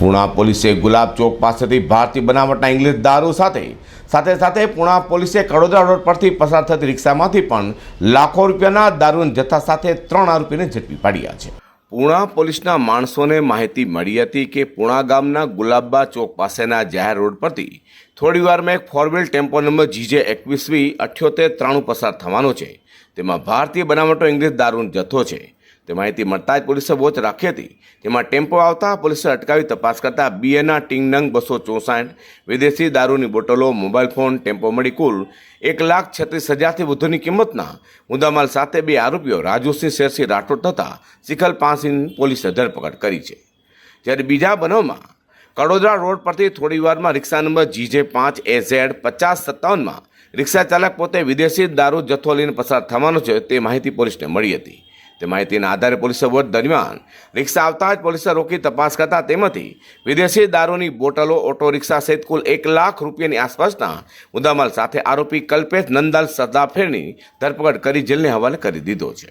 પુણા પોલીસે ગુલાબ ચોક પાસેથી ભારતીય બનાવટના ઇંગ્લિશ દારૂ સાથે સાથે સાથે પુણા પોલીસે કડોદરા રોડ પરથી પસાર થતી રિક્ષામાંથી પણ લાખો રૂપિયાના દારૂના જથ્થા સાથે ત્રણ આરોપીને ઝડપી પાડ્યા છે. પુણા પોલીસના માણસોને માહિતી મળી હતી કે પુણા ગામના ગુલાબબા ચોક પાસેના જાહેર રોડ પરથી થોડીવારમાં એક four wheel tempo number GJ એકવીસ વી અઠ્યોતેર ત્રાણું પસાર થવાનો છે. તેમાં ભારતીય બનાવટો ઇંગ્લિશ દારૂનો જથ્થો છે. તે માહિતી મળતા જ પોલીસે વોચ રાખી હતી. તેમાં ટેમ્પો આવતા પોલીસે અટકાવી તપાસ કરતા બીએના ટિંગ નંગ બસો ચોસાઠ, વિદેશી દારૂની બોટલો, મોબાઈલ ફોન, ટેમ્પો મળી કુલ એક લાખ છત્રીસ હજારથી વધુની કિંમતના મુદ્દામાલ સાથે બે આરોપીઓ રાજુસિંહ શેરસિંહ રાઠોડ તથા શિખલ પાંસીની પોલીસે ધરપકડ કરી છે. જ્યારે બીજા બનાવમાં કડોદરા રોડ પરથી થોડી વારમાં રિક્ષા નંબર જીજે પાંચ એઝેડ પચાસ સત્તાવનમાં રિક્ષા ચાલક પોતે વિદેશી દારૂ જથ્થો લઈને પસાર થવાનો છે તે માહિતી પોલીસને મળી હતી. તે માહિતીના આધારે પોલીસે વોટ દરમિયાન રિક્ષા આવતા જ પોલીસે રોકી તપાસ કરતા તેમાંથી વિદેશી દારૂની બોટલો ઓટો રિક્ષા સહિત કુલ એક લાખ રૂપિયાની આસપાસના મુદ્દામાલ સાથે આરોપી કલ્પેશ નંદાલ સદાફેરની ધરપકડ કરી જેલને હવાલે કરી દીધો છે.